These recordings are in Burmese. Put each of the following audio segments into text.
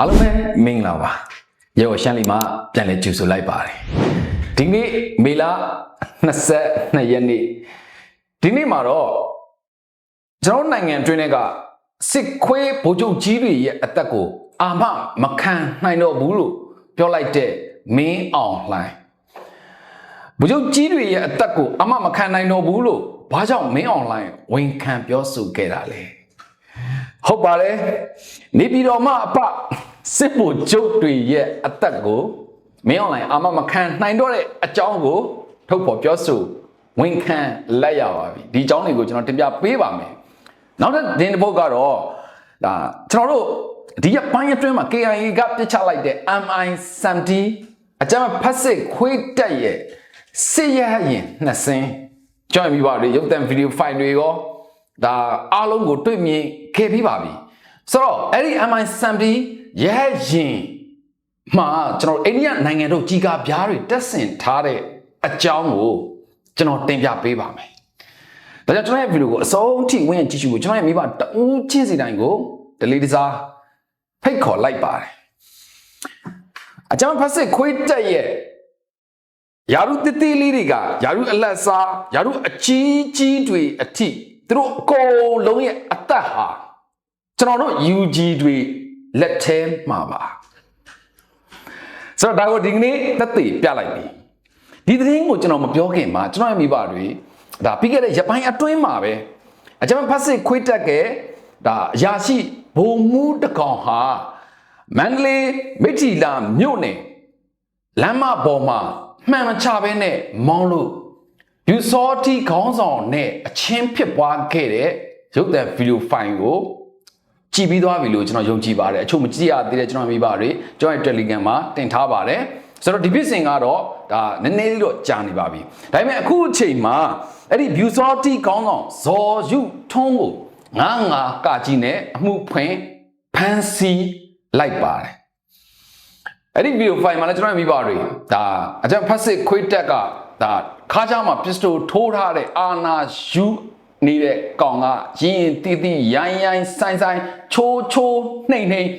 အားလုံးပဲမင်္ဂလာပါရေဝရှမ်းလီမှာပြန်လည်ကြိုဆိုလိုက်ပါတယ်ဒီနေ့မေလ22ရက်နေ့ဒီနေ့မှာတော့ကျွန်တော်နိုင်ငံတွင်းကစစ်ခွေးဗိုလ်ချုပ်ကြီးတွေရဲ့အသက်ကိုအာမမခံနိုင်တော့ဘူးလို့ပြောလိုက်တဲ့မင်းအောင်လှိုင်ဗိုလ်ချုပ်ကြီးတွေရဲ့အသက်ကိုအာမမခံနိုင်တော့ဘူးလို့ဘာကြောင့်မင်းအောင်လှိုင်ဝန်ခံပြောဆိုခဲ့တာလဲဟုတ်ပါတယ်နေပြည်တော်မှာအပ စစ်ဗိုလ်ချုပ်တွေရဲ့အသက်ကိုမင်းအွန်လိုင်းအာမမခံနိုင်တော့တဲ့အကြောင်းကိုထုတ်ဖော်ပြောဆိုဝန်ခံလက်ရပါပြီဒီအကြောင်းတွေကိုကျွန်တော်တင်ပြပေးပါမယ်နောက်တစ်ဒင်းတစ်ပုတ်ကတော့ဒါကျွန်တော်တို့ဒီရပိုင်းအတွင်းမှာ KIA ကပြစ်ချလိုက်တဲ့ MI70 အကြမ်းဖက်စစ်ခွေးတက်ရဲ့စစ်ရရင်နှစ်စင်းကြောင်းပြီးပါလေရုပ်သံဗီဒီယိုဖိုင်တွေရောဒါအားလုံးကိုတွေ့မြင်ခဲ့ပြီးပါပြီဆိုတော့အဲ့ဒီ MI70 ရဲရင်မှာကျွန်တော်အိန္ဒိယနိုင်ငံတို့ကြီးကားပြားတွေတက်ဆင်ထားတဲ့အကြောင်းကိုကျွန်တော်တင်ပြပေးပါမယ်ဒါကြောင့်ကျွန်တော်ရဲ့ဗီဒီယိုကိုအဆုံးထိဝင်ကြည့်ရှုဖို့ကျွန်တော်ရဲ့မိဘတဦးချင်းစီတိုင်းကိုဒလီတစားဖိတ်ခေါ်လိုက်ပါတယ်အကြောင်းဖတ်စစ်ခွေးတက်ရဲ့ယာရုတတိလေးတွေကယာရုအလက်စားယာရုအကြီးကြီးတွေအထိသူတို့အကုန်လုံးရဲ့အသက်ဟာကျွန်တော်တို့ UG တွေ လက်ထဲမှာပါဆိုတော့ဒါကိုဒီကနေ့သက်သေပြလိုက်ပြီဒီသတင်းကိုကျွန်တော်မပြောခင်မှာကျွန်တော်ရဲ့မိဘတွေဒါပြီးခဲ့တဲ့ရပိုင်းအတွင်းမှာပဲအကြမ်းဖက်စစ်ခွေးတက်ကဲဒါအရာရှိဘုံမူးတကောင်ဟာမန္တလေးမိထီလာမြို့နယ်လမ်းမပေါ်မှာမှန်မချဘဲနဲ့မောင်းလို့ယူစောတီခေါင်းဆောင်နဲ့အချင်းဖြစ်ပွားခဲ့တဲ့ရုပ်သံဗီဒီယိုဖိုင်ကို ကြည့်ပြီးသွားပြီလို့ကျွန်တော်ယုံကြည်ပါတယ်အချို့မကြည့်ရသေးတဲ့ကျွန်တော်မိဘတွေကျွန်တော်ရဲ့ Telegram မှာတင်ထားပါတယ်ဆိုတော့ဒီဖြစ်စဉ်ကတော့ဒါနည်းနည်းလေးတော့ကြာနေပါပြီဒါပေမဲ့အခုအချိန်မှာအဲ့ဒီ view sorty ခေါင်းဆောင်ဇော်ယူထုံးကိုငါငါကကြီးနဲ့အမှုဖွင့်ဖန်စီလိုက်ပါတယ်အဲ့ဒီဗီဒီယိုဖိုင်မှာလည်းကျွန်တော်မိပါတွေဒါအကြံဖတ်စစ်ခွေးတက်ကဒါခါးချားမှာပစ္စတိုထိုးထားတဲ့အာနာယူ နေတဲ့ကောင်ကရင်ရင်တီးတီးရိုင်းရိုင်းဆိုင်ဆိုင်ချိုးချိုးနှိမ့်နှိမ့်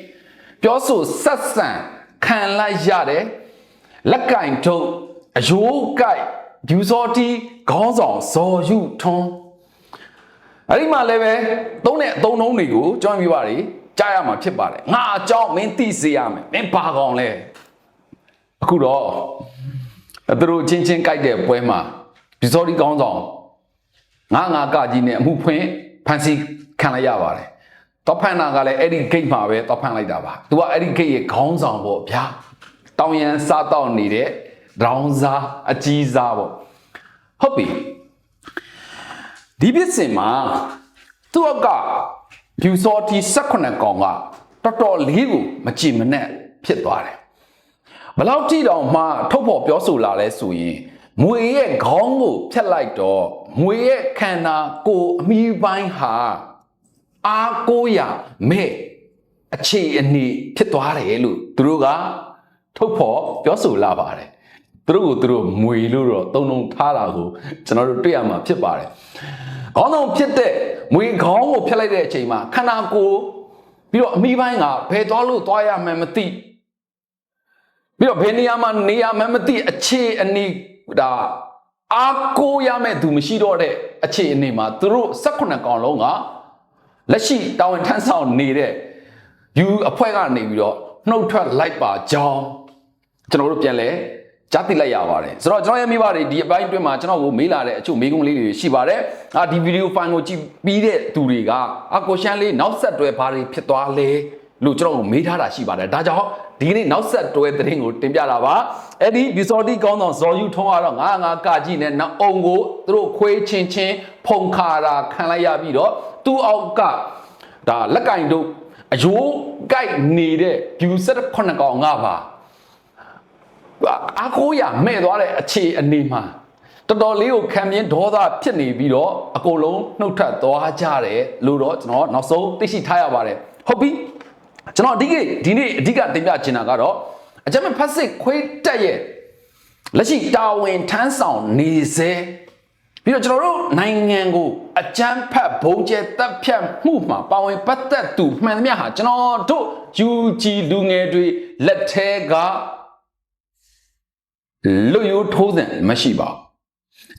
ပြောဆိုဆက်ဆံခံလိုက်ရတယ်လက်ကင်ထုတ်အယိုးကိုက်ဒူစောတီခေါင်းဆောင်ဇော်ယူထွန်းအဲ့ဒီမှာလည်းပဲသုံးတဲ့အသုံးနှုန်းတွေကိုကျွန်တော်မိပါတွေကြားရမှာဖြစ်ပါတယ်ငါအကြောင်းမင်းသိစေရမယ်မင်းဘာကောင်လဲအခုတော့သူတို့ချင်းချင်းကြိုက်တဲ့ပွဲမှာဒီစောဒီကောင်းဆောင် ငါငါကကြီးနဲ့အမှုဖွင့်ဖန်စီခံလိုက်ရပါတယ်တော့ဖန်နာကလည်းအဲ့ဒီဂိတ်မှာပဲတော့ဖန်လိုက်တာပါသူကအဲ့ဒီဂိတ်ရဲ့ခေါင်းဆောင်ပေါ့ဗျာတောင်ရန်စားတော့နေတဲ့ဒေါင်းစားအကြီးစားပေါ့ဟုတ်ပြီဒီပြစ်စင်မှာသူကဖြူစောတီ18ကောင်ကတော်တော်လေးကိုမကြည်မနဲ့ဖြစ်သွားတယ်ဘလောက်ကြည့်တော့မှထုတ်ဖို့ပြောဆိုလာလဲဆိုရင် မွေရဲ့ခေါင်းကိုဖြတ်လိုက်တော့မွေရဲ့ခန္ဓာကိုယ်အမိပိုင်းဟာအားကိုးရမဲ့အခြေအနေဖြစ်သွားတယ်လို့သူတို့ကထုတ်ဖို့ပြောဆိုလာပါတယ်သူတို့ကိုသူတို့မွေလို့တော့တုံတုံထားတာကိုကျွန်တော်တို့တွေ့ရမှာဖြစ်ပါတယ်ခေါင်းဆောင်ဖြစ်တဲ့မွေခေါင်းကိုဖျက်လိုက်တဲ့အချိန်မှာခန္ဓာကိုယ်ပြီးတော့အမိပိုင်းကဘယ်သွားလို့သွားရမှန်းမသိပြီးတော့ဘယ်နေရာမှာနေရာမှန်းမသိအခြေအနေ ဒါအားကိုးရမဲ့သူမရှိတော့တဲ့အခြေအနေမှာသူတို့18ကောင်လုံးကလက်ရှိတာဝန်ထမ်းဆောင်နေတဲ့ယူအဖွဲ့ကနေပြီးတော့နှုတ်ထွက်လိုက်ပါကြောင်းကျွန်တော်တို့ပြန်လဲကြားသိလိုက်ရပါတယ်ဆိုတော့ကျွန်တော်ရဲ့မိဘတွေဒီအပိုင်းအတွင်းမှာကျွန်တော်ကိုမေးလာတဲ့အချို့မေးခွန်းလေးတွေရှိပါတယ်အာဒီဗီဒီယိုဖိုင်ကိုကြည့်ပြီးတဲ့သူတွေကအကိုရှမ်းလေးနောက်ဆက်တွဲဘာတွေဖြစ်သွားလဲ လို့ကျွန်တော်ကိုမေးထားတာရှိပါတယ်ဒါကြောင့်ဒီနေ့နောက်ဆက်တွဲသတင်းကိုတင်ပြတာပါအဲ့ဒီဘီစော်တီကောင်းဆောင်ဇော်ယူထုံးကတော့ငါငါကကြည့်နဲ့နောက်အုံကိုသူတို့ခွေးချင်းချင်းဖုန်ခါတာခံလိုက်ရပြီးတော့သူ့အောက်ကဒါလက်ကင်တို့အယိုးကိုက်နေတဲ့ဘျူဆက်ခုနှစ်ကောင်ငါပါအားကိုးရမဲ့သွားတဲ့အခြေအနေမှာတော်တော်လေးကိုခံမြင်ဒေါသဖြစ်နေပြီးတော့အကုန်လုံးနှုတ်ထက်သွားကြတယ်လို့တော့ကျွန်တော်နောက်ဆုံးသိရှိထားရပါတယ်ဟုတ်ပြီ ကျွန်တော်အဓိကဒီနေ့အဓိကတင်ပြချင်တာကတော့အကြမ်းဖက်စစ်ခွေးတက်ရဲ့လက်ရှိတာဝန်ထမ်းဆောင်နေစေပြီးတော့ကျွန်တော်တို့နိုင်ငံကိုအကြမ်းဖက်ဘုံကျဲတပ်ဖြတ်မှုမှာပါဝင်ပတ်သက်သူမှန်သမျှဟာကျွန်တော်တို့ UG လူငယ်တွေလက်ထဲကလွတ်ရိုးထိုးတဲ့မရှိပါဘူး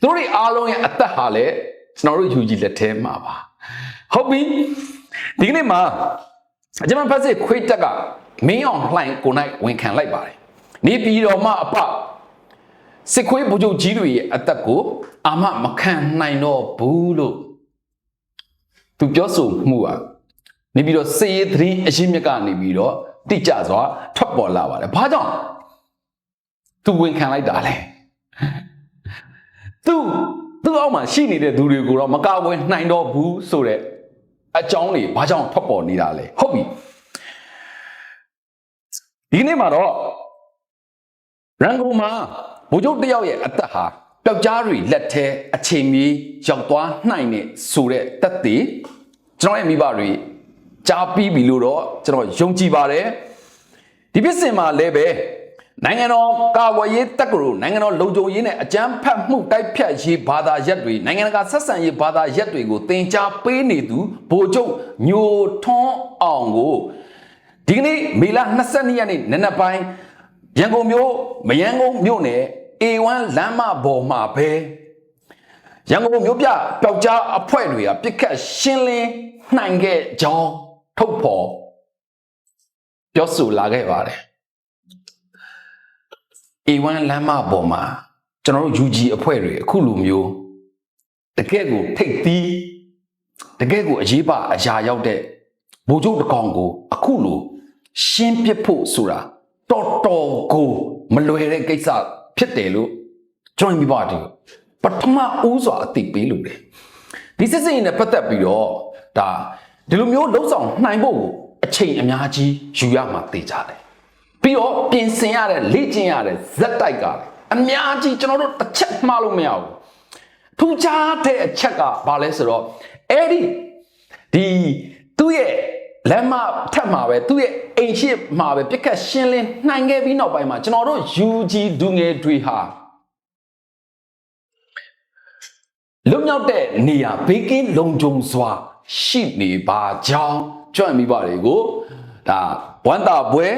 သူတို့တွေအားလုံးရဲ့အသက်ဟာလည်းကျွန်တော်တို့ UG လက်ထဲမှာပါဟုတ်ပြီဒီကနေ့မှာ အကြမ်းဖက်စစ်ခွေးတက်ကမင်းအောင်လှိုင်ကိုနိုင်ဝန်ခံလိုက်ပါတယ်နေပြည်တော်မှာအပစစ်ခွေးဗိုလ်ချုပ်ကြီးတွေရဲ့အသက်ကိုအာမမခံနိုင်တော့ဘူးလို့သူပြောဆိုမှုอ่ะနေပြီးတော့စေရေးသတင်းအရှင်းမြက်ကနေပြီးတော့တိကျစွာထွက်ပေါ်လာပါတယ်ဘာကြောင့်သူဝန်ခံလိုက်တာလဲသူသူ့အောက်မှာရှိနေတဲ့သူတွေကိုတော့မကာဝယ်နိုင်တော့ဘူးဆိုတဲ့ အကြောင်းတွေဘာကြောင့်ထွက်ပေါ်နေတာလဲဟုတ်ပြီဒီနေ့မှာတော့ရန်ကုန်မှာဗိုလ်ချုပ်တယောက်ရဲ့အသက်ဟာပျောက်ကြားတွေလက်ထဲအချိန်မီရောက်သွားနိုင်နေဆိုတဲ့တက်သေးကျွန်တော်ရဲ့မိဘတွေကြားပြီးပြီလို့တော့ကျွန်တော်ယုံကြည်ပါတယ်ဒီပြစ်စင်မှာလည်းပဲ နိုင်ငံတော်ကာကွယ်ရေးတပ်ကရိုနိုင်ငံတော်လုံခြုံရေးနဲ့အကြမ်းဖက်မှုတိုက်ဖြတ်ရေးဘာသာရပ်တွေနိုင်ငံတကာဆက်ဆံရေးဘာသာရပ်တွေကိုတင် जा ပေးနေသူဗိုလ်ချုပ်ညိုထွန်းအောင်ကိုဒီကနေ့မေလ22ရက်နေ့နနက်ပိုင်းရန်ကုန်မြို့မယန်းကုန်းမြို့နယ် A1 လမ်းမပေါ်မှာပဲရန်ကုန်မြို့ပြပျောက်ကြားအဖွဲ့တွေကပြစ်ခတ်ရှင်းလင်းနိုင်ခဲ့ကြောင်းထုတ်ဖော်ပြောဆိုလာခဲ့ပါတယ် A1 လမ်းမပေါ်မှာကျွန်တော်တို့ UG အဖွဲ့တွေအခုလိုမျိုးတကယ့်ကိုထိတ်သီးတကယ့်ကိုအရေးပါအရာရောက်တဲ့ဘိုလ်ချုပ်တကောင်ကိုအခုလိုရှင်းပစ်ဖို့ဆိုတာတော်တော်ကိုမလွယ်တဲ့ကိစ္စဖြစ်တယ်လို့ကျွန်တော်မိပါတယ်ပထမဦးစွာအသိပေးလို့တယ်ဒီစစ်စစ်ရင်နဲ့ပတ်သက်ပြီးတော့ဒါဒီလိုမျိုးလှုပ်ဆောင်နိုင်ဖို့အချိန်အများကြီးယူရမှာသိကြတယ် ပြီးတော့ပြင်ဆင်ရတဲ့လေ့ကျင့်ရတဲ့ဇက်တိုက်ကလည်းအများကြီးကျွန်တော်တို့တစ်ချက်မှားလို့မရဘူးထူးခြားတဲ့အချက်ကဘာလဲဆိုတော့အဲ့ဒီဒီသူ့ရဲ့လက်မထက်မှာပဲသူ့ရဲ့အိမ်ရှိမှာပဲပြက်ခတ်ရှင်းလင်းနိုင်ခဲ့ပြီးနောက်ပိုင်းမှာကျွန်တော်တို့ UG ဒူငယ်တွေဟာလွတ်မြောက်တဲ့နေရာဘေးကင်းလုံခြုံစွာ ရှိနေပါကြောင်းကြွန့်မိပါတွေကိုဒါဝမ်းတာပွဲ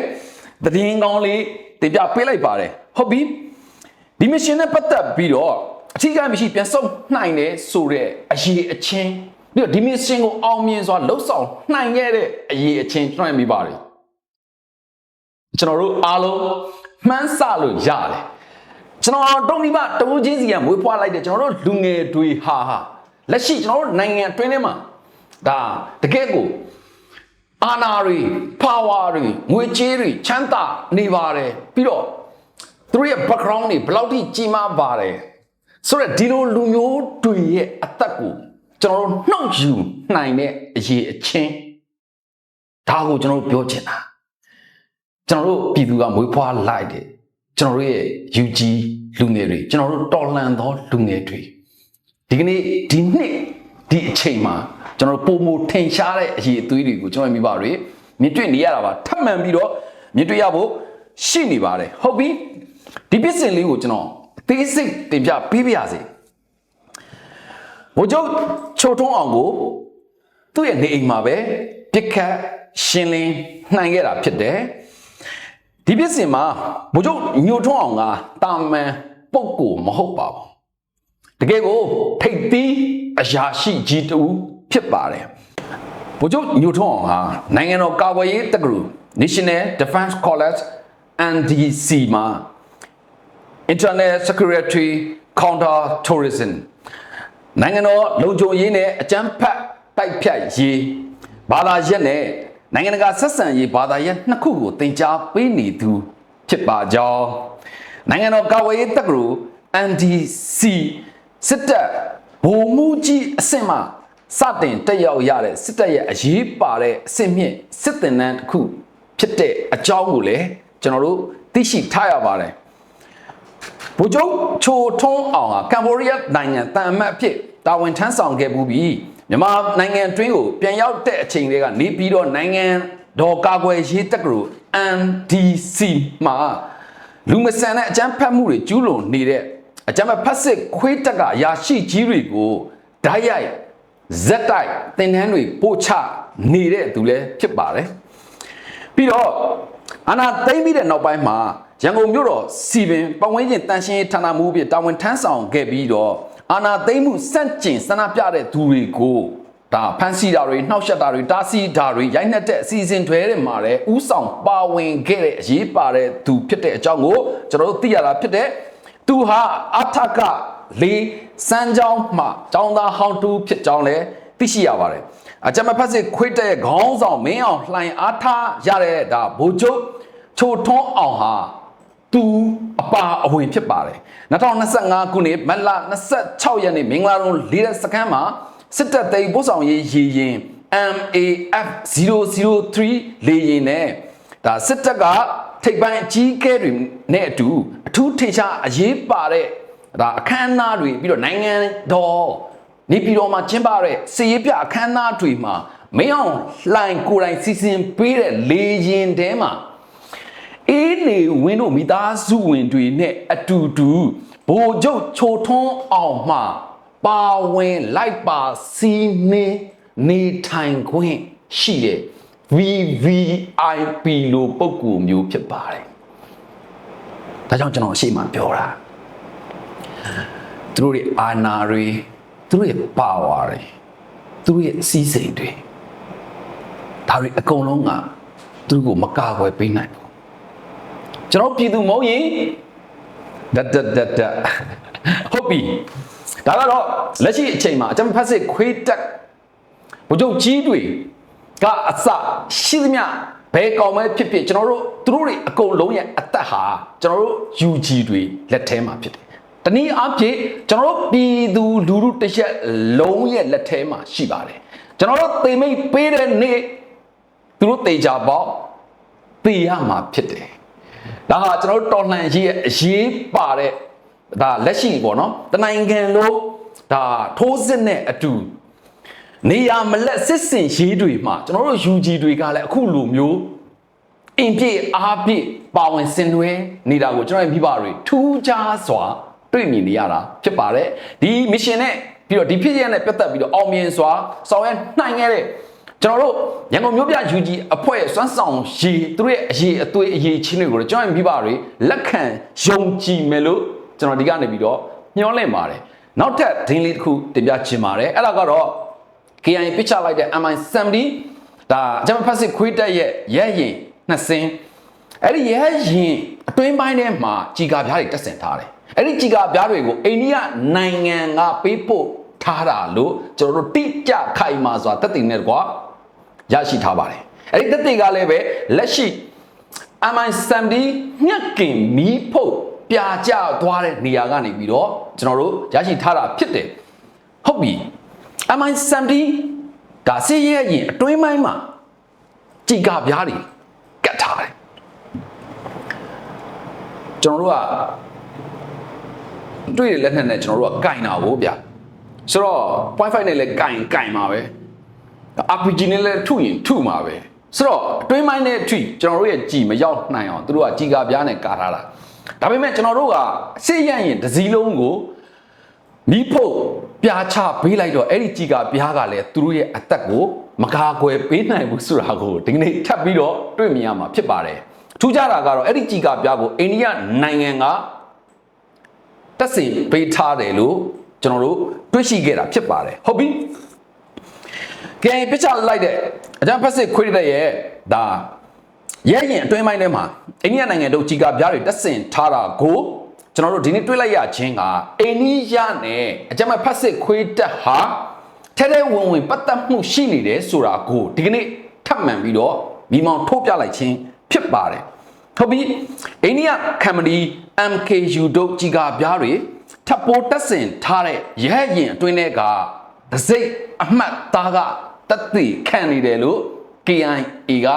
တည်င်းကောင်းလေးတင်ပြပေးလိုက်ပါတယ်ဟုတ်ပြီဒီမရှင်နဲ့ပတ်သက်ပြီးတော့အထူးကမရှိပြန်ဆုပ်နိုင်တယ်ဆိုတဲ့အရေးအချင်းပြီးတော့ဒီမရှင်ကိုအောင်မြင်စွာလှုပ်ဆောင်နိုင်ခဲ့တဲ့အရေးအချင်းတွန့်မိပါတယ်ကျွန်တော်တို့အားလုံးမှန်းဆလို့ရတယ်ကျွန်တော်တုံးဒီမတဝူးချင်းစီကမွေးဖွားလိုက်တဲ့ကျွန်တော်တို့လူငယ်တွေဟာဟာလက်ရှိကျွန်တော်တို့နိုင်ငံအတွင်းထဲမှာဒါတကယ့်ကို အာနာတွေ power တွေငွေကြေးတွေချမ်းသာနေပါတယ်ပြီးတော့သူတို့ရဲ့ background တွေဘယ်လောက်ထိကြီးမားပါတယ်ဆိုတော့ဒီလိုလူမျိုးတွေရဲ့အသက်ကိုကျွန်တော်တို့နှုတ်ယူနိုင်တဲ့အရေးအချင်းဒါကိုကျွန်တော်တို့ပြောချင်တာကျွန်တော်တို့ပြည်သူကမွေးဖွားလိုက်တယ်ကျွန်တော်တို့ရဲ့ UG လူငယ်တွေကျွန်တော်တို့တော်လှန်သောလူငယ်တွေဒီကနေ့ဒီနှစ်ဒီအချိန်မှာ ကျွန်တော်တို့ပုံမထင်ရှားတဲ့အရေးအသွေးတွေကိုကျွန်တော်မိဘတွေမြင်တွေ့နေရတာပါထပ်မံပြီးတော့မြင်တွေ့ရဖို့ရှိနေပါတယ်ဟုတ်ပြီဒီပြစ်စင်လေးကိုကျွန်တော်အသေးစိတ်တင်ပြပေးပါရစေဘိုးချုပ်ချိုထုံးအောင်ကိုသူ့ရဲ့နေအိမ်မှာပဲပြစ်ခတ်ရှင်းလင်းနိုင်ခဲ့တာဖြစ်တယ်ဒီပြစ်စင်မှာဘိုးချုပ်ညိုထွန်းအောင်ကတာမန်ပုတ်ကိုမဟုတ်ပါဘူးတကယ်ကိုထိတ်သီးအရာရှိကြီးတူ ဖြစ်ပါတယ်ဗိုလ်ချုပ်ညိုထွန်းအောင်ဟာနိုင်ငံတော်ကာကွယ်ရေးတက္ကသိုလ် National Defense College NDC မှာ Internal Security Counter Tourism နိုင်ငံတော်လုံခြုံရေးနဲ့အကြမ်းဖက်တိုက်ဖြတ်ရေးဘာသာရပ်နဲ့နိုင်ငံတကာဆက်ဆံရေးဘာသာရပ်နှစ်ခုကိုတင် जा ပေးနေသူဖြစ်ပါကြောင်းနိုင်ငံတော်ကာကွယ်ရေးတက္ကသိုလ် NDC စစ်တပ်ဗိုလ်မှူးကြီးအဆင့်မှ စတင်တက်ရောက်ရတဲ့စစ်တပ်ရဲ့အရေးပါတဲ့အဆင့်မြင့်စစ်တင်နန်းတစ်ခုဖြစ်တဲ့အကြောင်းကိုလည်းကျွန်တော်တို့သိရှိထားရပါတယ်ဗိုလ်ချုပ်ချိုထွန်းအောင်ဟာကမ်ဘောဒီးယားနိုင်ငံတန်အမတ်အဖြစ်တာဝန်ထမ်းဆောင်ခဲ့မှုပြီးမြန်မာနိုင်ငံတွင်းကိုပြန်ရောက်တဲ့အချိန်တွေကနေပြီးတော့နိုင်ငံတော်ကာကွယ်ရေးတက္ကသိုလ် NDC မှာလူမဆန်တဲ့အကြမ်းဖက်မှုတွေကျူးလွန်နေတဲ့အကြမ်းဖက်စစ်ခွေးတက်ကအရာရှိကြီးတွေကိုဓာတ်ရိုက် ဇက်တိုက်တင်တန်းတွေပို့ချနေတဲ့သူလည်းဖြစ်ပါတယ်ပြီးတော့အာနာသိမ့်ပြီးတဲ့နောက်ပိုင်းမှာရန်ကုန်မြို့တော်စီပင်ပတ်ဝန်းကျင်တန်ရှင်းရေးဌာနမှုအဖြစ်တာဝန်ထမ်းဆောင်ခဲ့ပြီးတော့အာနာသိမ့်မှုစန့်ကျင်ဆန္ဒပြတဲ့သူတွေကိုဒါဖန်စီတာတွေနှောက်ယှက်တာတွေတားဆီးတာတွေရိုက်နှက်တဲ့အစီအစဉ်တွေထဲမှာလည်းဥဆောင်ပါဝင်ခဲ့တဲ့အရေးပါတဲ့သူဖြစ်တဲ့အကြောင်းကိုကျွန်တော်တို့သိရတာဖြစ်တဲ့သူဟာအထက လေးစမ်းကြောင်းမှကျောင်းသားဟောင်းတူဖြစ်ကြောင်းလည်းသိရှိရပါတယ်အကြမ်းဖက်စစ်ခွေးတဲ့ခေါင်းဆောင်မင်းအောင်လှိုင်အားထားရတဲ့ဒါဗိုလ်ချုပ်ချိုထွန်းအောင်ဟာသူအပါအဝင်ဖြစ်ပါတယ်2025ခုနှစ်မတ်လ26ရက်နေ့မင်္ဂလာတုံးလေးရက်စခန်းမှာစစ်တပ်သိမ်းပို့ဆောင်ရေးရည်ရင် MAF 003လေရင်နဲ့ဒါစစ်တပ်ကထိပ်ပိုင်းအကြီးအကဲတွေနဲ့အတူအထူးထင်ရှားအရေးပါတဲ့ ဒါအခမ်းအနားတွေပြီးတော့နိုင်ငံတော်နေပြည်တော်မှာကျင်းပတဲ့စီရေးပြအခမ်းအနားတွေမှာမင်းအောင်လှိုင်ကိုယ်တိုင်စီစဉ်ပေးတဲ့လေရင်တဲမှာအေးနေဝင်းတို့မိသားစုဝင်တွေနဲ့အတူတူဘိုလ်ချုပ်ချိုထွန်းအောင်မှပါဝင်လိုက်ပါစီးနေနေထိုင်ခွင့်ရှိတဲ့ VVIP လို့ပုံကူမျိုးဖြစ်ပါတယ်။ဒါကြောင့်ကျွန်တော်အရှိမပြောတာ သူတို့ရဲ့အာဏာတွေသူတို့ရဲ့ပါဝါတွေသူတို့ရဲ့အစည်းစိမ်တွေဒါတွေအကုန်လုံးကသူတို့ကိုမကာကွယ်ပေးနိုင်ဘူးကျွန်တော်ပြည်သူမဟုတ်ရင်ဒတ်ဒတ်ဒတ်ဒတ်ဟုတ်ပြီဒါကတော့လက်ရှိအချိန်မှာအကြမ်းဖက်စစ်ခွေးတက်ဘုချုပ်ကြီးတွေကအစရှိသမျှဘယ်ကောင်ပဲဖြစ်ဖြစ်ကျွန်တော်တို့သူတို့တွေအကုန်လုံးရဲ့အသက်ဟာကျွန်တော်တို့ UG တွေလက်ထဲမှာဖြစ်တယ် တနည်းအားဖြင့်ကျွန်တော်တို့ပြည်သူလူထုတစ်ရက်လုံးရဲ့လက်ထဲမှာရှိပါတယ်ကျွန်တော်တို့သိမိတ်ပေးတဲ့နေ့သူတို့တေချာပေါက်သိရမှာဖြစ်တယ်ဒါဟာကျွန်တော်တို့တော်လှန်ရေးရဲ့အရေးပါတဲ့ဒါလက်ရှိပေါ့နော်တနိုင်ငံလုံးဒါထိုးစစ်နဲ့အတူနေရမလက်စစ်စင်ရေးတွေမှာကျွန်တော်တို့ UG တွေကလည်းအခုလိုမျိုးအင်ပြည့်အားပြည့်ပါဝင်ဆင်နွှဲနေတာကိုကျွန်တော်ရဲ့မိဘတွေထူးခြားစွာ တွေ့မြင်နေရတာဖြစ်ပါတယ်ဒီ mission နဲ့ပြီးတော့ဒီဖြစ်ရနဲ့ပြတ်သက်ပြီးတော့အောင်မြင်စွာဆောင်ရွက်နိုင်ခဲ့တဲ့ကျွန်တော်တို့ရန်ကုန်မြို့ပြ UG အဖွဲ့စွမ်းဆောင်ရည်သူတို့ရဲ့အရေးအသွေးအရေးချင်းတွေကိုကျွန်တော်ရဲ့မိဘတွေလက်ခံယုံကြည်မယ်လို့ကျွန်တော်ဒီကနေပြီးတော့ညှောလင့်ပါတယ်နောက်ထပ်ဒင်းလေးတစ်ခုတင်ပြချင်ပါတယ်အဲ့ဒါကတော့ KI ပစ်ချလိုက်တဲ့ MI70 ဒါဂျမန်ဖက်စစ်ခွေးတက်ရဲ့ရဲရင်နှစ်စင်းအဲ့ဒီရဲရင်အတွင်းပိုင်းထဲမှာကြီးကာပြားတွေတက်ဆင်ထားတယ် အဲ့ဒီကြီးကာပြားတွေကိုအိန္ဒိယနိုင်ငံကပေးပို့ထားတာလို့ကျွန်တော်တို့တိကျခိုင်မာစွာတက်တည်နေကွာရရှိထားပါတယ်အဲ့ဒီတက်တေကလည်းပဲလက်ရှိ MI70 ညက်ကင်မီးဖုတ်ပြာကျသွားတဲ့နေရာကနေပြီးတော့ကျွန်တော်တို့ရရှိထားတာဖြစ်တယ်ဟုတ်ပြီ MI70 ဒါစီးရဲ့ရင်အတွင်းပိုင်းမှာကြည်ကပြားတွေကတ်ထားတယ်ကျွန်တော်တို့က တွေ့တဲ့လက်နက်နဲ့ကျွန်တော်တို့ကကင်တာကိုဗျဆိုတော့ point 5နဲ့လည်းကင်ကင်မှာပဲ RPG နဲ့လည်းထုရင်ထုမှာပဲဆိုတော့တွင်းမိုင်းနဲ့ထုကျွန်တော်တို့ရဲ့ကြည်မရောက်နိုင်အောင်သူတို့ကကြည်ကာပြားနဲ့ကာထားတာဒါပေမဲ့ကျွန်တော်တို့ကရှေ့ရရင်ဒစည်းလုံးကိုမိဖို့ပြာချပေးလိုက်တော့အဲ့ဒီကြည်ကာပြားကလည်းသူတို့ရဲ့အသက်ကိုမကာကွယ်ပေးနိုင်ဘူးဆိုတာကိုဒီကနေ့ထပ်ပြီးတော့တွေ့မြင်ရမှာဖြစ်ပါတယ်ထူးခြားတာကတော့အဲ့ဒီကြည်ကာပြားကိုအိန္ဒိယနိုင်ငံက တက်စီပေးထားတယ်လို့ကျွန်တော်တို့တွေ့ရှိခဲ့တာဖြစ်ပါတယ်ဟုတ်ပြီကဲပြချလိုက်တဲ့အကြမ်းဖက်စစ်ခွေးတဲ့ရဲ့ဒါရဲရင်အတွင်းပိုင်းထဲမှာအိန္ဒိယနိုင်ငံတို့ကြီးကပြားတွေတက်ဆင်ထားတာကိုကျွန်တော်တို့ဒီနေ့တွေ့လိုက်ရခြင်းကအိန္ဒိယနဲ့အကြမ်းဖက်စစ်ခွေးတက်ဟာထဲထဲဝင်ဝင်ပတ်သက်မှုရှိနေတယ်ဆိုတာကိုဒီကနေ့ထပ်မံပြီးတော့မိမောင်ထုတ်ပြလိုက်ခြင်းဖြစ်ပါတယ် ဟုတ်ပြီအိန္ဒိယကမ္ပဏီ MKU တို့ကြီးကပြားတွေထပ်ပိုးတက်ဆင်ထားတဲ့ရဲရင်အတွင်းထဲကဒစိတ်အမှတ်သားကတက်သိခံနေတယ်လို့ KIA က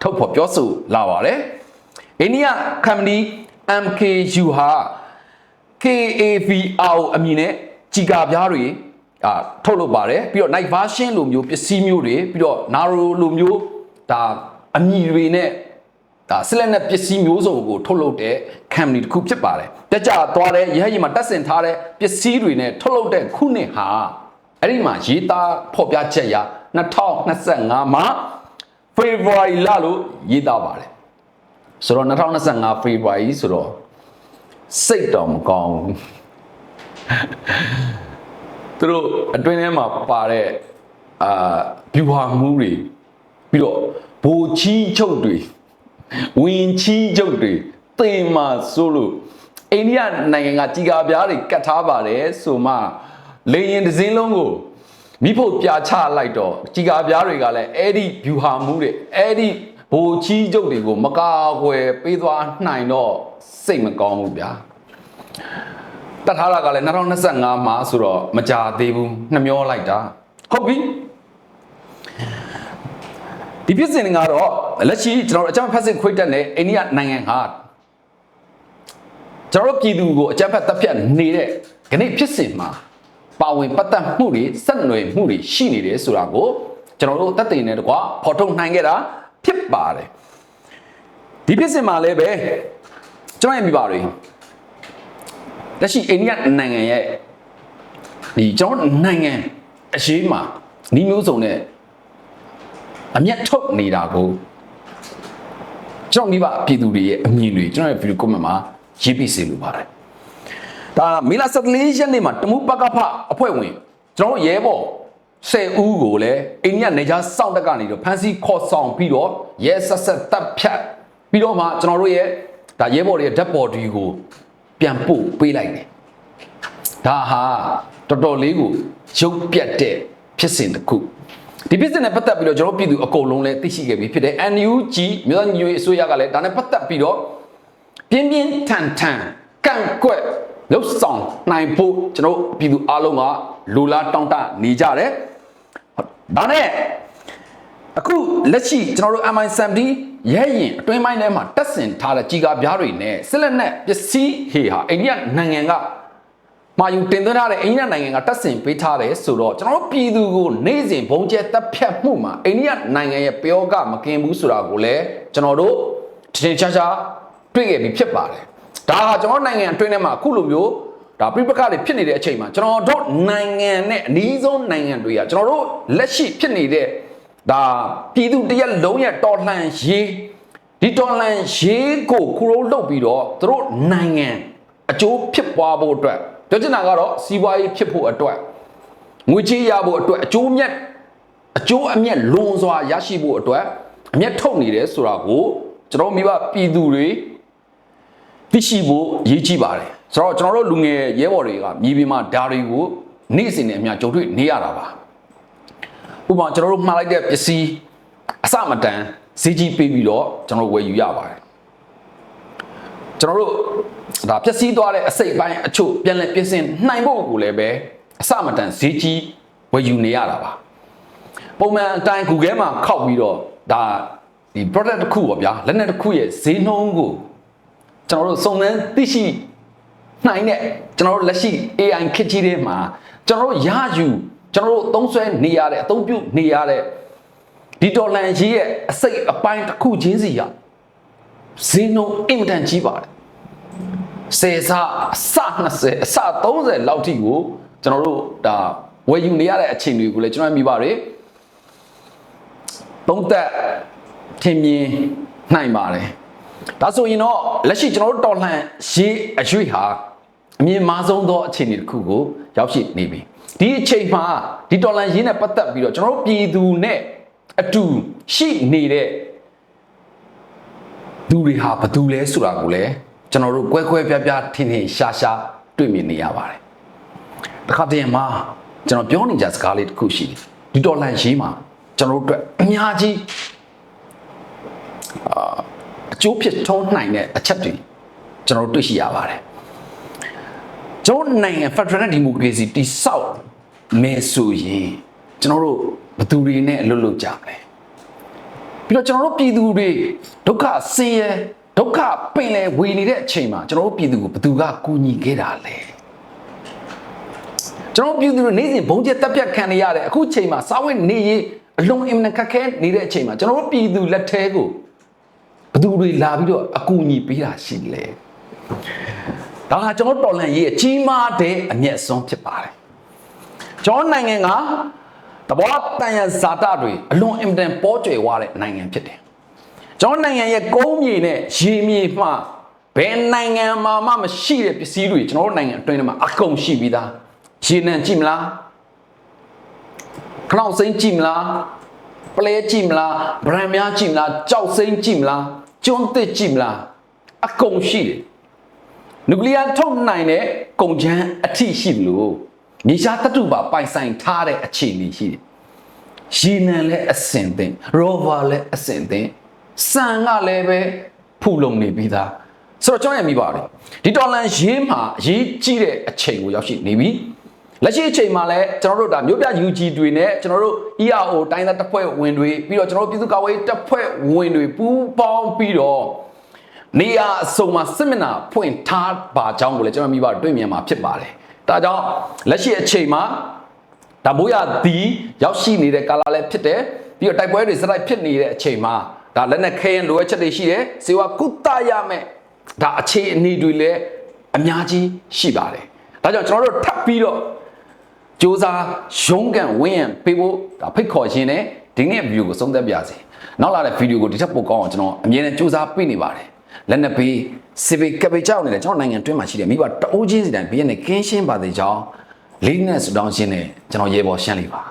ထုတ်ဖော်ပြောဆိုလာပါတယ်အိန္ဒိယကမ္ပဏီ MKU ဟာ KAVR အမည်နဲ့ကြီးကာပြားတွေအာထုတ်လုပ်ပါတယ်ပြီးတော့ night version လိုမျိုးပစ္စည်းမျိုးတွေပြီးတော့ Naro လိုမျိုးဒါအမည်တွေနဲ့ ဒါဆက်လက်နဲ့ပစ္စည်းမျိုးစုံကိုထုတ်လုပ်တဲ့ company တစ်ခုဖြစ်ပါတယ်တက်ကြသွားတဲ့ရဟရင်မှာတက်ဆင်ထားတဲ့ပစ္စည်းတွေနဲ့ထုတ်လုပ်တဲ့ခုနှစ်ဟာအဲ့ဒီမှာရေးသားဖော်ပြချက်ရ2025မှာ February လလို့ရေးသားပါတယ်ဆိုတော့2025 February ဆိုတော့စိတ်တော်မကောင်းဘူးသူတို့အတွင်းထဲမှာပါတဲ့အာဗျူဟာမှုတွေပြီးတော့ဘိုလ်ချီးချုပ်တွေ ဝင်ချီးချုပ်တွေတေမာဆိုလို့အိန္ဒိယနိုင်ငံကကြီးကားပြားတွေကတ်ထားပါတယ်ဆိုမှလေရင်တစ်စင်းလုံးကိုမိဖို့ပြာချလိုက်တော့ကြီးကားပြားတွေကလည်းအဲ့ဒီဗျူဟာမှုတွေအဲ့ဒီဘိုလ်ချီးချုပ်တွေကိုမကာကွယ်ပေးသွားနိုင်တော့စိတ်မကောင်းဘူးဗျာတတ်ထားတာကလည်း2025မှာဆိုတော့မကြာသေးဘူးနှမျောလိုက်တာဟုတ်ပြီ ဒီပြစ်စင်ကတော့လက်ရှိကျွန်တော်တို့အကြမ်းဖက်စစ်ခွေးတက်တဲ့အိန္ဒိယနိုင်ငံဟာကျွန်တော်တို့ပြည်သူကိုအကြမ်းဖက်တပ်ဖြတ်နေတဲ့ခဏဖြစ်စဉ်မှာပါဝင်ပတ်သက်မှုတွေဆက်နွယ်မှုတွေရှိနေတယ်ဆိုတာကိုကျွန်တော်တို့တက်တည်နေတကွာဖော်ထုတ်နိုင်ခဲ့တာဖြစ်ပါတယ်ဒီပြစ်စင်မှာလည်းပဲကျွန်တော်ရဲ့မိပါတွေလက်ရှိအိန္ဒိယနိုင်ငံရဲ့ဒီကျွန်တော်တို့နိုင်ငံအရေးမှာနီးမျိုးစုံနဲ့ အမျက်ထုတ်နေတာကိုကျွန်တော်မိဘပြည်သူတွေရဲ့အမြင်တွေကျွန်တော်ရဲ့ဗီဒီယိုကွန်မန့်မှာရေးပြစေလိုပါတယ်ဒါမေလ14ရက်နေ့မှာတမူပကဖအဖွဲ့ဝင်ကျွန်တော်တို့ရဲဘော်10ဦးကိုလည်းအိန္ဒိယနေကြားစောင့်တက်ကနေတော့ဖမ်းဆီးခေါ်ဆောင်ပြီးတော့ရဲဆက်ဆက်တပ်ဖြတ်ပြီးတော့မှကျွန်တော်တို့ရဲ့ဒါရဲဘော်တွေရဲ့ဓာတ်ပေါ်ဒီကိုပြန်ပို့ပေးလိုက်တယ်ဒါဟာတော်တော်လေးကိုရုပ်ပြတ်တဲ့ဖြစ်စဉ်တစ်ခု ဒီဖြစ်စဉ်နဲ့ပတ်သက်ပြီးတော့ကျွန်တော်တို့ပြည်သူအကုန်လုံးလည်းသိရှိခဲ့ပြီဖြစ်တယ် NUG မြို့သားညီညွတ်ရေးအစိုးရကလည်းဒါနဲ့ပတ်သက်ပြီးတော့ပြင်းပြင်းထန်ထန်ကန့်ကွက်လှုပ်ဆောင်နိုင်ဖို့ကျွန်တော်တို့ပြည်သူအားလုံးကလူလားတောင်းတနေကြတယ်ဒါနဲ့အခုလက်ရှိကျွန်တော်တို့ MI70 ရဲရင်အတွင်းပိုင်းထဲမှာတက်ဆင်ထားတဲ့ကြီးကားပြားတွေနဲ့စစ်လက်နက်ပစ္စည်းဟေဟာအိန္ဒိယနိုင်ငံက မာယူတင်သွင်းထားတဲ့အိန္ဒိယနိုင်ငံကတက်ဆင်ပေးထားတယ်ဆိုတော့ကျွန်တော်တို့ပြည်သူကိုနေ့စဉ်ဘုံကျဲတပ်ဖြတ်မှုမှာအိန္ဒိယနိုင်ငံရဲ့ပျောကမကင်ဘူးဆိုတာကိုလည်းကျွန်တော်တို့ထင်ထင်ရှားရှားတွေ့ခဲ့ပြီးဖြစ်ပါတယ်ဒါဟာကျွန်တော်နိုင်ငံအတွင်းထဲမှာအခုလိုမျိုးဒါပြိပခါတွေဖြစ်နေတဲ့အချိန်မှာကျွန်တော်တို့နိုင်ငံနဲ့အနည်းဆုံးနိုင်ငံတွေကကျွန်တော်တို့လက်ရှိဖြစ်နေတဲ့ဒါပြည်သူတရက်လုံးရဲ့တော်လှန်ရေးဒီတော်လှန်ရေးကိုခရိုးလုပ်ပြီးတော့သူတို့နိုင်ငံအကျိုးဖြစ်ပွားဖို့အတွက် ပြောချင်တာကတော့စီးပွားရေးဖြစ်ဖို့အတွက်ငွေကြေးရဖို့အတွက်အကျိုးမြတ်အကျိုးအမြတ်လွန်စွာရရှိဖို့အတွက်အမြတ်ထုတ်နေတယ်ဆိုတာကိုကျွန်တော်မိဘပြည်သူတွေသိရှိဖို့အရေးကြီးပါတယ်ဆိုတော့ကျွန်တော်တို့လူငယ်ရဲဘော်တွေကမြေပြင်မှာဓာတွေကိုနေ့စဉ်နဲ့အမျှကြုံတွေ့နေရတာပါဥပမာကျွန်တော်တို့မှားလိုက်တဲ့ပစ္စည်းအစမတန်ဈေးကြီးပေးပြီးတော့ကျွန်တော်တို့ဝယ်ယူရပါတယ် ကျွန်တော်တို့ဒါပျက်စီးသွားတဲ့အစိတ်ပိုင်းအချို့ပြန်လည်ပြင်ဆင်နိုင်ဖို့ကိုလည်းပဲအစမတန်ဈေးကြီးဝယ်ယူနေရတာပါပုံမှန်အတိုင်း Google မှာခောက်ပြီးတော့ဒါဒီ product တစ်ခုပေါ့ဗျာလက်နက်တစ်ခုရဲ့ဈေးနှုန်းကိုကျွန်တော်တို့စုံစမ်းသိရှိနိုင်တဲ့ကျွန်တော်တို့လက်ရှိ AI ခေတ်ကြီးတွေမှာကျွန်တော်တို့ရယူကျွန်တော်တို့သုံးဆွဲနေရတဲ့အသုံးပြုနေရတဲ့ဒီဒေါ်လာကြီးရဲ့အစိတ်အပိုင်းတစ်ခုချင်းစီက ဈေးနှုန်းအင်မတန်ကြီးပါတယ်ဆယ်ဆအစ20အစ30လောက်ထိကိုကျွန်တော်တို့ဒါဝယ်ယူနေရတဲ့အချိန်တွေကိုလည်းကျွန်တော်မိပါတယ်သုံးသက်ထင်မြင်နိုင်ပါတယ်ဒါဆိုရင်တော့လက်ရှိကျွန်တော်တို့တော်လှန်ရေးအရွေ့ဟာအမြင့်မားဆုံးသောအခြေအနေတစ်ခုကိုရောက်ရှိနေပြီဒီအချိန်မှာဒီတော်လှန်ရေးနဲ့ပတ်သက်ပြီးတော့ကျွန်တော်တို့ပြည်သူနဲ့အတူရှိနေတဲ့ သူတွေဟာဘယ်သူလဲဆိုတာကိုလည်းကျွန်တော်တို့ကွဲကွဲပြားပြားထင်ထင်ရှားရှားတွေ့မြင်နေရပါတယ်တစ်ခါတည်းမှာကျွန်တော်ပြောနေကြစကားလေးတစ်ခုရှိတယ်ဒီတော်လှန်ရေးမှာကျွန်တော်တို့အတွက်အများကြီးအကျိုးဖြစ်ထုံးနိုင်တဲ့အချက်တွေကျွန်တော်တို့တွေ့ရှိရပါတယ်ကျွန်တော်နိုင်ငံ Federal Democracy တိဆောက်မယ်ဆိုရင်ကျွန်တော်တို့ဘယ်သူတွေနဲ့အလုပ်လုပ်ကြမလဲ ပြီးတော့ကျွန်တော်တို့ပြည်သူတွေဒုက္ခဆင်းရဲဒုက္ခပင်လယ်ဝေနေတဲ့အချိန်မှာကျွန်တော်တို့ပြည်သူကိုဘယ်သူကကူညီခဲ့တာလဲကျွန်တော်တို့ပြည်သူတွေနေ့စဉ်ဘုံကျက်တက်ပြတ်ခံနေရတဲ့အခုချိန်မှာစာဝတ်နေရေးအလွန်အင်မတန်ခက်ခဲနေတဲ့အချိန်မှာကျွန်တော်တို့ပြည်သူလက်ထဲကိုဘသူတွေလာပြီးတော့အကူအညီပေးတာရှိလဲဒါကကျွန်တော်တော်လန်ရေးအကြီးမားတဲ့အမျက်အစွန်းဖြစ်ပါတယ်ကျွန်တော်နိုင်ငံက တဘောတန်ရဇာတာတွေအလွန်အင်မတန်ပေါ်ကျွယ်ဝတဲ့နိုင်ငံဖြစ်တယ်ကျွန်တော်နိုင်ငံရဲ့ကုန်းမြေနဲ့ရေမြေမှဘယ်နိုင်ငံမှာမှမရှိတဲ့ပစ္စည်းတွေကျွန်တော်တို့နိုင်ငံအတွင်းထဲမှာအကုန်ရှိပြီးသားရေနံကြည့်မလားခနောက်စိမ့်ကြည့်မလားပလဲကြည့်မလားဗရန်များကြည့်မလားကြောက်စိမ့်ကြည့်မလားကျွန်းသစ်ကြည့်မလားအကုန်ရှိတယ်နျူကလ িয়ার ထုတ်နိုင်တဲ့ကုန်ချမ်းအထိရှိတယ်လို့ မြေရှားတတုပါပိုင်ဆိုင်ထားတဲ့အခြေအနေရှိတယ်ရေနံလည်းအစင်သင်ရောဘာလည်းအစင်သင်စံကလည်းပဲဖူလုံနေပြီးသားဆိုတော့ကျွန်တော်ရမိပါတယ်ဒီတော်လန်ရေးမှာရေးကြည့်တဲ့အချိန်ကိုရောက်ရှိနေပြီလက်ရှိအချိန်မှာလည်းကျွန်တော်တို့ဒါမြို့ပြ UG တွေနဲ့ကျွန်တော်တို့ ERO တိုင်းသားတပ်ဖွဲ့ဝင်တွေပြီးတော့ကျွန်တော်တို့ပြည်သူ့ကာကွယ်ရေးတပ်ဖွဲ့ဝင်တွေပူးပေါင်းပြီးတော့နေရာအစုံမှာစစ်မျက်နှာဖွင့်ထားပါကြောင်းကိုလည်းကျွန်တော်မိဘတွေ့မြင်မှာဖြစ်ပါတယ်။ ဒါကြောင့်လက်ရှိအချိန်မှာဒါမိုးရသည်ရောက်ရှိနေတဲ့ကာလလည်းဖြစ်တယ်ပြီးတော့တိုက်ပွဲတွေစတိုက်ဖြစ်နေတဲ့အချိန်မှာဒါလက်နက်ခဲရင်လိုအပ်ချက်တွေရှိတယ်စေဝါကုသရမယ်ဒါအခြေအနေတွေလည်းအများကြီးရှိပါတယ်။ဒါကြောင့်ကျွန်တော်တို့ထပ်ပြီးတော့ စ조사ရုံးကန်ဝင်းရံပေးဖို့ဒါဖိတ်ခေါ်ခြင်းနဲ့ဒီနေ့ဗီဒီယိုကိုဆုံးသက်ပြစေနောက်လာတဲ့ဗီဒီယိုကိုဒီထက်ပိုကောင်းအောင်ကျွန်တော်အမြဲတမ်းစ조사ပေးနေပါတယ်လက်နက်ပေး စီဗီကပေကြောက်နေတဲ့ကျွန်တော်နိုင်ငံတွင်းမှာရှိတဲ့မိဘတအိုးချင်းစီတိုင်းဘေးနဲ့ကင်းရှင်းပါသေးကြောင်းလေးနဲ့ဆူတောင်းခြင်းနဲ့ကျွန်တော်ရေပေါ်ရှင်းလိုက်ပါ